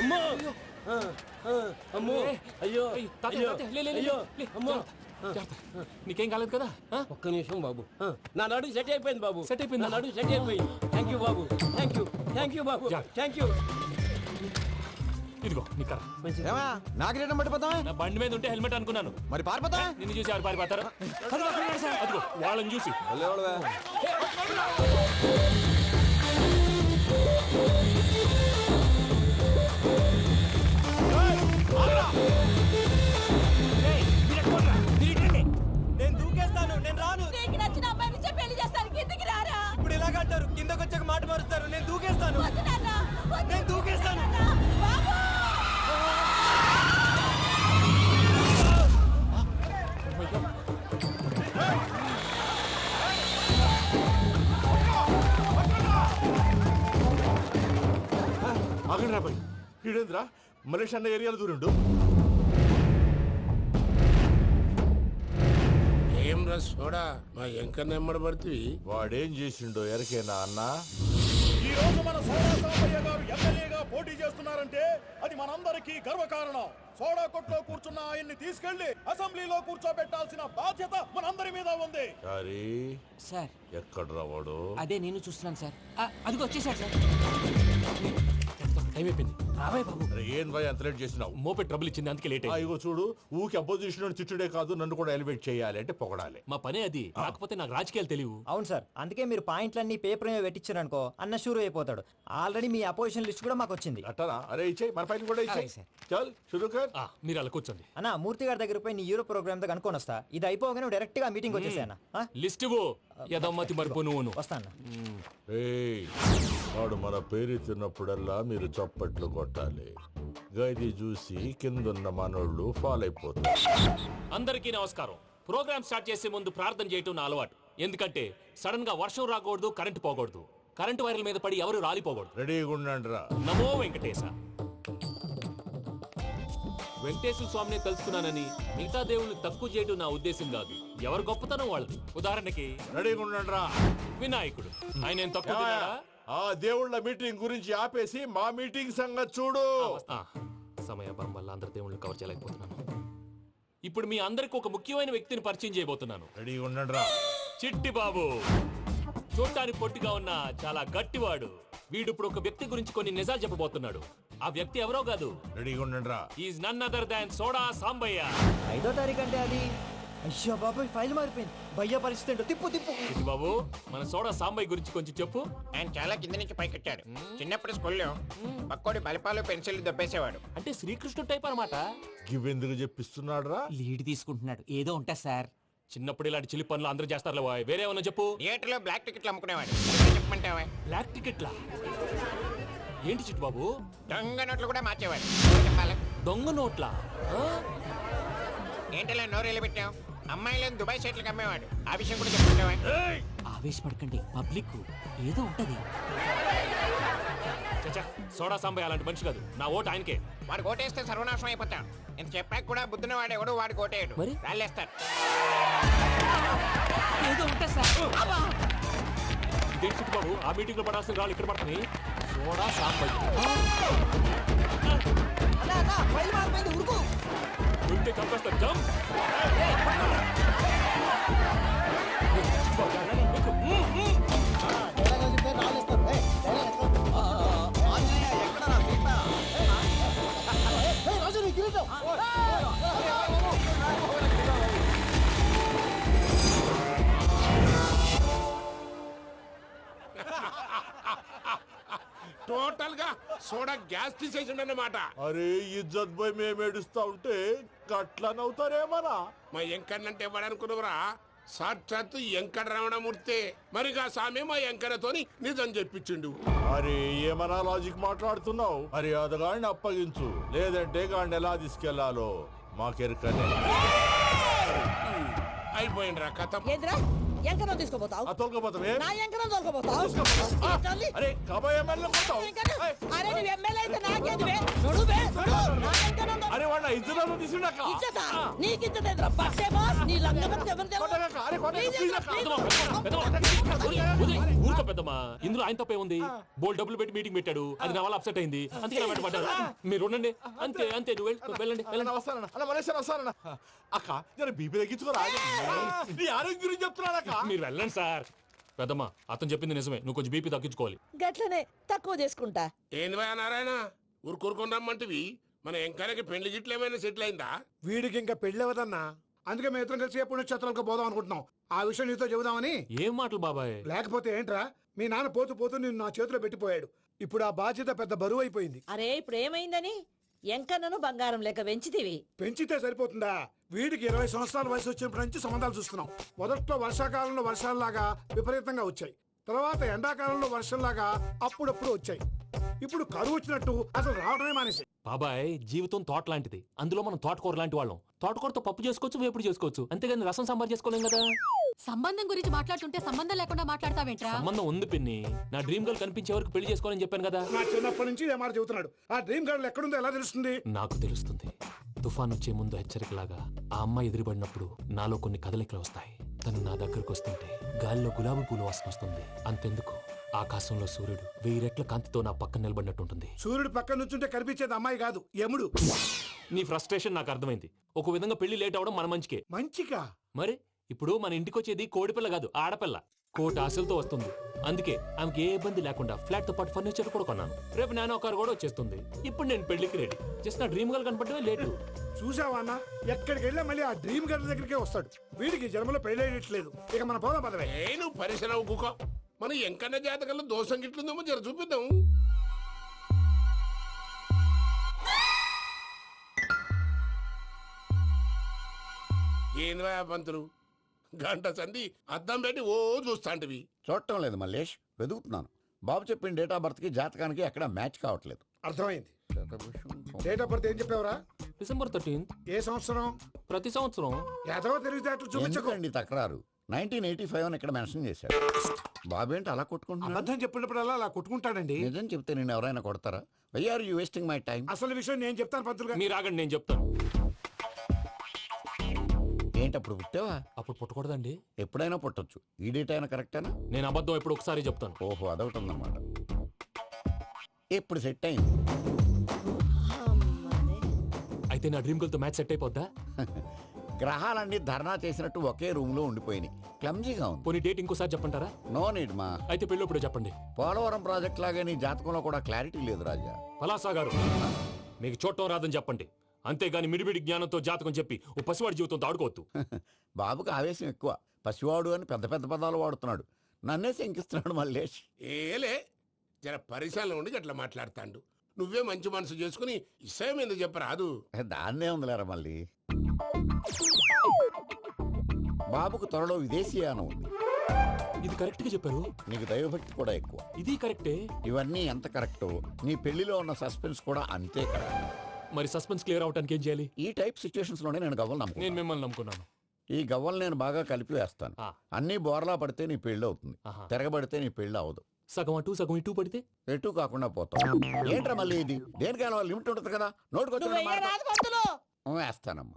అమ్మో! ఆ, ఆ, అమ్మో! అయ్యో! ఏయ్, తాతయ్య, అయ్యో! తాతయ్య, లే, లే, లే, అయ్యో! లే, అమ్మో! జాగ్రత్త, జాగ్రత్త. నీకేం కాలేదు కదా? ఒక్క నిమిషం బాబు. నా నడు సెట్ అయిపోయింది బాబు. సెట్ అయిపోయిందా? నా నడు సెట్ అయిపోయింది. థ్యాంక్ యూ బాబు. థ్యాంక్ యూ థ్యాంక్ యూ బాబు. థ్యాంక్ యూ ఇదిగో నీ ఏమా నాకు పట్టిపోతావా? నా బండి మీద ఉంటే హెల్మెట్ అనుకున్నాను. మరి పారిపోతా నిన్ను చూసి ఎవరు పారిపోతారు. అదిగో వాళ్ళని చూసి. ఆగండి రాబాయ్ ఈడేంద్రా? మలేష్ అన్న ఏరియాలో దూరిండు. ఏం రా సోడా? మా ఎంకన్న ఎమ్మడబడుతుంది వాడేం చేసిండో ఎరకేనా అన్నా? ఈ రోజు మన సోడా సాంబయ్య గారు ఎమ్మెల్యేగా పోటీ చేస్తున్నారంటే అది మనందరికీ గర్వకారణం. సోడా కొట్లో కూర్చున్న ఆయన్ని తీసుకెళ్ళి అసెంబ్లీలో కూర్చోబెట్టాల్సిన బాధ్యత మనందరి మీద ఉంది. సారీ. సార్. ఎక్కడ రావాడు అదే నేను చూస్తున్నాను సార్. అదిగో వచ్చేసాడు సార్. టైం అయిపోయింది. రాబాయ్ బాబు. అరే ఏం భయ అంత లేట్ చేసినావు? మోపే ట్రబుల్ ఇచ్చింది అందుకే లేట్ ఆ, అయింది ఇగో చూడు ఊకి అపోజిషన్ తిట్టుడే కాదు నన్ను కూడా ఎలివేట్ చేయాలి అంటే పొగడాలి. మా పనే అది. కాకపోతే నాకు రాజకీయాలు తెలియవు. అవును సార్ అందుకే మీరు పాయింట్లన్నీ పేపర్ మీద పెట్టించారనుకో అన్న షూర్ అయిపోతాడు. ఆల్రెడీ మీ అపోజిషన్ లిస్ట్ కూడా మాకు వచ్చింది. అట్టనా? అరే ఇచ్చేయి మన ఫైల్ కూడా అలాగే, చల్ షురూ కర్ మీరు అలా కూర్చోండి. అన్న మూర్తి గారి దగ్గర పోయి నీ యూరో ప్రోగ్రామ్తో కనుక్కొని వస్తా. ఇది అయిపోగానే డైరెక్ట్గా మీటింగ్ వచ్చేసాయన్న లిస్ట్ ఇవ్వు. యదమ్మతి మరిపో నువ్వును. వస్తాను ఏయ్ వాడు మన పేరు తిన్నప్పుడల్లా మీరు చప్పట్లు కొట్టాలి. గది చూసి కిందున్న మనోళ్ళు ఫాల్ అయిపోతారు అందరికీ నమస్కారం. ప్రోగ్రామ్ స్టార్ట్ చేసే ముందు ప్రార్థన చేయటం నా అలవాటు. ఎందుకంటే సడన్గా వర్షం రాకూడదు కరెంట్ పోకూడదు. కరెంట్ వైర్ల మీద పడి ఎవరు రాలిపోకూడదు. రెడీగా ఉండండి రా నమో వెంకటేశ. వెంకటేశ్వర స్వామిని తెలుసుకున్నానని మిగతా దేవుళ్ళు తక్కువ చేయడం నా ఉద్దేశం కాదు. ఎవరు గొప్పతనం వాళ్ళది? ఉదాహరణకి రెడీగా ఉండండి రా వినాయకుడు. ఆయన ఏం తక్కువ తిన్నాడా? ఆ దేవుళ్ళ మీటింగ్ గురించి ఆపేసి మా మీటింగ్ సంగతి చూడు. ఆ, సమయాభావం వల్ల అందరి దేవుళ్ళు కవర్ చేయలేకపోతున్నాను. ఇప్పుడు మీ అందరికి ఒక ముఖ్యమైన వ్యక్తిని పరిచయం చేయబోతున్నాను. రెడీగా ఉండండి రా చిట్టి బాబు. చూడటానికి పొట్టిగా ఉన్న చాలా గట్టివాడు. వీడు ఇప్పుడు ఒక వ్యక్తి గురించి కొన్ని నిజాలు చెప్పబోతున్నాడు. ఆ వ్యక్తి ఎవరో కాదు. రెడీగా ఉండండి రా is none other than soda Sambayya ఐదో తారీఖు అంటే అది? అయ్యో బాబాయ్ ఫైల్ మారిపోయింది. భయ్య పరిస్థితి ఏంటో? తిప్పు తిప్పు. బాబు? మన సోడా సాంబయ్య గురించి కొంచెం చెప్పు. ఆయన చాలా కింద నుంచి పైకెట్టాడు చిన్నప్పుడు స్కూల్లో పక్కోడి బలిపాలు పెన్సిల్ దబ్బేసేవాడు. అంటే శ్రీకృష్ణుడు టైప్ అనమాట. గివెందుకు చెప్పిస్తున్నాడు రా లీడ్ తీసుకుంటున్నాడు. ఏదో ఉంటా సార్. చిన్నప్పుడు ఇలాంటి చిలి పనులు అందరూ చేస్తారులే బాయ్. వేరే ఏమన్నా చెప్పు. థియేటర్లో బ్లాక్ టికెట్లు అమ్ముకునేవాడు. చెప్పమంటావా బ్లాక్ టికెట్లా? ఏంటి చిట్టు బాబు? దొంగ నోట్లు కూడా మార్చేవాడు చెప్పాలి. దొంగ నోట్లా? ఆ? ఏంటలా నోరేళ్ళు పెట్టావు అమ్మాయిలను దుబాయ్ సైట్లకు అమ్మేవాడు ఆ విషయం కూడా చెప్పమంటావా ఆవేశపడకండి. పబ్లిక్ ఏదో ఉంటది. చచ్చా సోడా సాంబయ్య అలాంటి మనిషి కాదు. నా ఓటు ఆయనకే. వాడు కోటేస్తే సర్వనాశనం అయిపోతాం. ఇంత చెప్పాక కూడా బుద్ధిన వాడు ఎవడు వాడు కోటేయడు మరి? రాళ్ళేస్తారు. ఏదో ఉంటా సార్. ఇదేంటి చిట్టు బాబు? ఆ మీటింగ్లో పడాల్సిన రాళ్ళు ఇక్కడ పడుతున్నాయి. సోడా సాంబయ్య ఫైల్ మారిపోయింది ఉరుకు. ఉంటే చంపేస్తా జంప్. సోడా గ్యాస్ తీసేసిండు అన్నమాట అరే ఇజ్జత్ పోయి మేము ఏడుస్తా ఉంటే గట్లా నవ్వుతారేమరా మా ఎంకన్నంటే ఎవడనుకున్నవరా? సాక్షాత్తు ఎంకట రమణమూర్తి. మరిగా సామె మా ఎంకన్నతోని నిజం చెప్పించిండు. అరే ఏమన్నా లాజిక్ మాట్లాడుతున్నావు? అరే అదగాడిని అప్పగించు. లేదంటే గాడిని ఎలా తీసుకెళ్ళాలో? మాకెరకనే. అయిపోయి ఏమైందిరా కథ. ఏంద్రా? ఎంకరం తీసుకోపోతావు తోలుకోపోతావే నా ఎంకరం తోలుకోపోతావు తల్లి. అరే కబాయ్ ఎమ్మెల్యే అరే నువ్వు ఎమ్మెల్యే అయితే నాకేంది బే? నడు బే, నడు. నా ఎంకరం అరే వాడు ఇద్దరు తీసుకున్నాక. ఇచ్చేతా? నీకు ఇచ్చేదేంద్రా? బస్సే బాస్, నీ లంగమతి ఎవరు? తెలుసు? కొట్టగాక, అరే కొట్టగాక, ప్లీజ్ ప్లీజ్ ఏంద్రా, అక్క. ప్లీజ్. పెద్దమ్మా, పెద్దమ్మా, ఉదయ్, ఉదయ్, ఊరుకో పెద్దమ్మా. ఇందులో ఆయన తప్పే ఉంది. బోల్ డబ్బులు పెట్టి మీటింగ్ పెట్టాడు. అది నా వల్ల అప్సెట్ అయింది. అందుకే నా పడ్డారు. మీరు ఉండండి. అంతే అంతే నువ్వు వెళ్ళండి వస్తానన్న. అన్న మలేషియా వస్తానన్న. అక్క నేను బీపీ తగ్గించుకోరా? నీ ఆరోగ్యం గురించి చెప్తున్నాను అక్క. మీరు వెళ్ళండి సార్. పెద్దమ్మా అతను చెప్పింది నిజమే. నువ్వు కొంచెం బీపీ తగ్గించుకోవాలి. గట్లనే తక్కువ చేసుకుంటా. ఏంది నారాయణ? ఊరుకూరుకొని రమ్మంటివి? మన ఎంకరకి పెళ్ళి గిట్లు ఏమైనా సెటిల్ అయిందా? వీడికి ఇంకా పెళ్ళవదన్నా అందుకే మేము ఇద్దరం కలిసి పుణ్యక్షేత్రాలకు పోదాం అనుకుంటున్నాం. ఆ విషయం నీతో చెబుదామని. ఏం మాటలు బాబాయ్? లేకపోతే ఏంట్రా మీ నాన్న పోతూ పోతూ నిన్ను నా చేతిలో పెట్టిపోయాడు. ఇప్పుడు ఆ బాధ్యత పెద్ద బరువు అయిపోయింది. అరే ఇప్పుడు ఏమైందని? ఎంకన్నను బంగారం లెక్క పెంచితివి. పెంచితే సరిపోతుందా? వీడికి ఇరవై సంవత్సరాల వయసు వచ్చినప్పటి నుంచి సంబంధాలు చూస్తున్నాం మొదట్లో వర్షాకాలంలో వర్షాలలాగా విపరీతంగా వచ్చాయి. తర్వాత ఎండాకాలంలో వర్షంలాగా అప్పుడప్పుడు వచ్చాయి. ఇప్పుడు కరువు వచ్చినట్టు అసలు రావడమే మానేసి. బాబాయ్ జీవితం తోట లాంటిది అందులో మనం తోటకూర లాంటి వాళ్ళం. తోటకూరతో పప్పు చేసుకోవచ్చు వేపుడు చేసుకోవచ్చు. అంతేగాని రసం సాంబార్ చేసుకోలేం కదా? సంబంధం గురించి మాట్లాడుతుంటే సంబంధం లేకుండా మాట్లాడతావేంట్రా? సంబంధం ఉంది పిన్ని. నా డ్రీమ్ గర్ల్ కనిపించే వరకు పెళ్ళి చేసుకోవాలని చెప్పాను కదా? నా చిన్నప్పటి నుంచి ఇదే మాట చెబుతున్నాడు. ఆ డ్రీమ్ గర్ల్ ఎక్కడుందో ఎలా తెలుస్తుంది? నాకు తెలుస్తుంది. తుఫాన్ వచ్చే ముందు హెచ్చరికలాగా ఆ అమ్మాయి ఎదురుపడినప్పుడు నాలో కొన్ని కదలికలు వస్తాయి. తను నా దగ్గరకు వస్తుంటే గాలిలో గులాబీ పూలు వాసన వస్తుంది. అంతెందుకు? ఆకాశంలో సూర్యుడు వెయ్యి రెట్ల కాంతితో నా పక్కన నిలబడినట్టు ఉంటుంది సూర్యుడు పక్కన నుంచుంటే కనిపించేది అమ్మాయి కాదు యముడు. నీ ఫ్రస్ట్రేషన్ నాకు అర్థమైంది. ఒక విధంగా పెళ్ళి లేట్ అవడం మన మంచికే. మంచిగా మరి? ఇప్పుడు మన ఇంటికి వచ్చేది కోడిపిల్ల కాదు ఆడపిల్ల. కోటి ఆశలతో వస్తుంది. అందుకే ఆమెకి ఏ ఇబ్బంది లేకుండా ఫ్లాట్తో పాటు ఫర్నిచర్ కూడా కొన్నాను. రేపు నానో కారు కూడా వచ్చేస్తుంది. ఇప్పుడు నేను పెళ్ళికి రెడీ. జస్ట్ నా డ్రీమ్ గల్ కనపడమే లేటు. చూసావా అన్న? ఎక్కడికి వెళ్ళా మళ్ళీ ఆ డ్రీమ్ గర్ల్ దగ్గరికే వస్తాడు. వీడికి జన్మలో పెళ్ళేయట్లేదు ఇక మన పోదాం పదవే. నువ్వు పరిశ్రమ కుక మన ఎంకన్న జాతకంలో దోషం గిట్లుందేమో జర చూపిద్దాం. ఏంది పంతులు? గంట సంధి అద్దం పెట్టి ఓ చూస్తాంటివి. చూడటం లేదు మల్లేష్ వెతుకుతున్నాను. బాబు చెప్పిన డేట్ ఆఫ్ బర్త్కి జాతకానికి ఎక్కడ మ్యాచ్ కావట్లేదు. అర్థమైంది. డేట్ ఆఫ్ బర్త్ ఏం చెప్పావురా? December thirteenth. ఏ సంవత్సరం? ప్రతి సంవత్సరం. ఎదవ తెలివితే అట్లు చూపించకు. ఎందుకండి తక్రారు? నైన్టీన్ ఎయిటీ ఫైవ్ అని ఇక్కడ మెన్షన్ చేశాడు. బాబు ఏంటి అలా కొట్టుకుంటున్నాడు? అబద్ధం చెప్పినప్పుడల్లా అలా కొట్టుకుంటాడండి. నిజం చెప్తే నేను ఎవరైనా కొడతారా? Why are you wasting my time అసలు విషయం నేను చెప్తాను పంతులు గారు. మీరు ఆగండి నేను చెప్తాను. ఏంటి అప్పుడు పుట్టావా? అప్పుడు పుట్టకూడదండి. ఎప్పుడైనా పుట్టొచ్చు. ఈ డేట్ అయినా కరెక్టేనా నేను అబద్ధం ఎప్పుడు ఒకసారి చెప్తాను. ఓహో అదొకటి ఉందన్నమాట. ఇప్పుడు సెట్ అయింది? అయితే నా డ్రీమ్ గల్తో మ్యాచ్ సెట్ అయిపోద్దా? గ్రహాలన్నీ ధర్నా చేసినట్టు ఒకే రూమ్లో ఉండిపోయినాయి. క్లమ్జీగా ఉంది. పోనీ డేట్ ఇంకోసారి చెప్పంటారా? నో నీడ్ మా. అయితే పెళ్ళప్పుడు చెప్పండి. పోలవరం ప్రాజెక్ట్ లాగే నీ జాతకంలో కూడా క్లారిటీ లేదు రాజా. పలాసా గారు మీకు చూడటం రాదని చెప్పండి. అంతేగాని మిడిమిడి జ్ఞానంతో జాతకం చెప్పి ఓ పసివాడి జీవితంతో ఆడుకోవద్దు. బాబుకి ఆవేశం ఎక్కువ. పసివాడు అని పెద్ద పెద్ద పదాలు వాడుతున్నాడు. నన్నే శంకిస్తున్నాడు మల్లేష్. ఏలే జర పరిశ్రమలో ఉండి అట్లా మాట్లాడతాండు. నువ్వే మంచి మనసు చేసుకుని ఎందుకు చెప్పరాదు? దాన్నే ఉందిలేరా మళ్ళీ? బాబుకు త్వరలో విదేశీయానం ఉంది. ఇది కరెక్ట్గా చెప్పారు. నీకు దైవభక్తి కూడా ఎక్కువ. ఇది కరెక్టే. ఇవన్నీ ఎంత కరెక్టో నీ పెళ్ళిలో ఉన్న సస్పెన్స్ కూడా అంతే కరెక్ట్. మరి సస్పెన్స్ క్లియర్ అవడానికి ఏం చేయాలి? ఈ టైప్ సిచ్యువేషన్స్లోనే నేను గవ్వలు నమ్ముకున్నాను. నేను మిమ్మల్ని నమ్ముకున్నాను. ఈ గవ్వలు నేను బాగా కలిపి వేస్తాను. ఆ. అన్ని బోర్లా పడితే నీ పెళ్ళి అవుతుంది. ఆహా. తిరగబడితే నీ పెళ్ళి అవదు సగం అటు సగం ఇటు పడితే? ఎటు కాకుండా పోతాం. ఏంట్రా మళ్ళీ ఇది? దేనికైనా లిమిట్ ఉంటుంది కదా? పంతులు? వేస్తానమ్మా.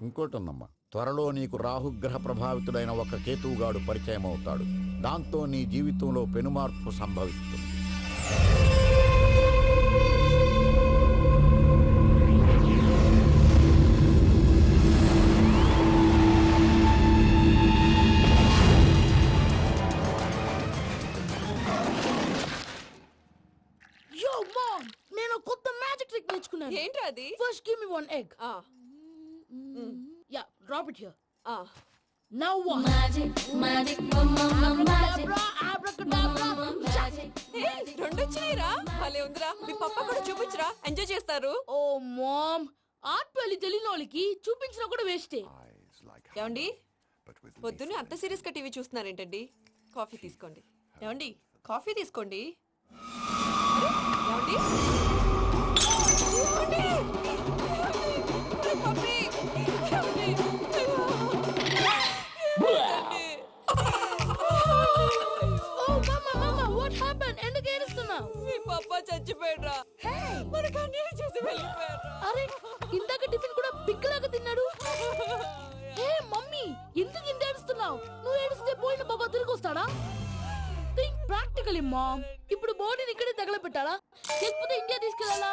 ఇంకోటి ఉందమ్మా త్వరలో నీకు రాహుగ్రహ ప్రభావితుడైన ఒక కేతువుగాడు పరిచయం అవుతాడు దాంతో నీ జీవితంలో పెనుమార్పు సంభవిస్తుంది. నేను కొత్త మ్యాజిక్ ట్రిక్ నేర్చుకున్నాను. ఏంట్రా అది? First give me one egg ah, yeah drop it here ah. Now what Magic, magic, mama, magic, abracadabra రెండు వచ్చినాయిరా భలే ఉందిరా. మీ పప్ప కూడా చూపించరా. ఎంజాయ్ చేస్తారు. ఓ మామ్. ఆర్ట్ పెళ్ళి తెలియని వాళ్ళకి చూపించినా కూడా వేస్టే. ఏమండి? పొద్దున్నే అంత సీరియస్గా టీవీ చూస్తున్నారేంటండి? కాఫీ తీసుకోండి. ఏమండి? కాఫీ తీసుకోండి. ఏమండి? ఎందుకు ఏడుస్తున్నావు మీ పప్ప చచ్చిపోయాడ్రా. మనకు అన్యాయం చేసి వెళ్ళిపోయాడ్రా. అరే ఇందాక టిఫిన్ కూడా పిక్కలాగా తిన్నాడు. ఏ మమ్మీ ఎందుకు ఇంత ఏడుస్తున్నావు? నువ్వు ఏడిస్తే పోయిన బాబా తిరిగి వస్తాడా? థింక్ ప్రాక్టికలీ మామ్ ఇప్పుడు బాడీని ఇక్కడే తగలబెట్టాలా? లేకపోతే ఇండియా తీసుకెళ్ళాలా?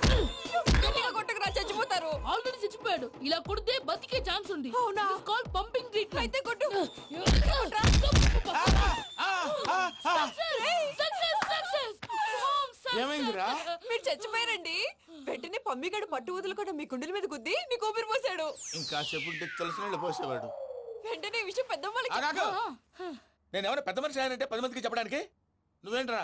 చచ్చిపోతారు ఆల్రెడీ చచ్చిపోయాడు. ఇలా కొడితే బతికే ఛాన్స్ ఉంది. అవునా? కాల్ పంపింగ్ ట్రీట్మెంట్ అయితే కొట్టు. ఏమైందిరా? మీరు చచ్చిపోయారండి. వెంటనే పమ్మిగాడు పట్టు వదులుకుండా మీ గుండెల మీద గుద్ది మీకు ఊపిరి పోసాడు. ఇంకా చెప్పు తెలిసిన పోసేవాడు. వెంటనే ఈ విషయం పెద్ద ఆగాగు. నేను ఎవరైనా పెద్ద మనిషి అయ్యానంటే పది మందికి చెప్పడానికి? నువ్వేంట్రా?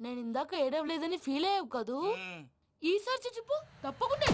నేను ఇందాక ఏడవలేదని ఫీల్ అయ్యావు కదూ. ఈసారి చచ్చిపో తప్పకుండా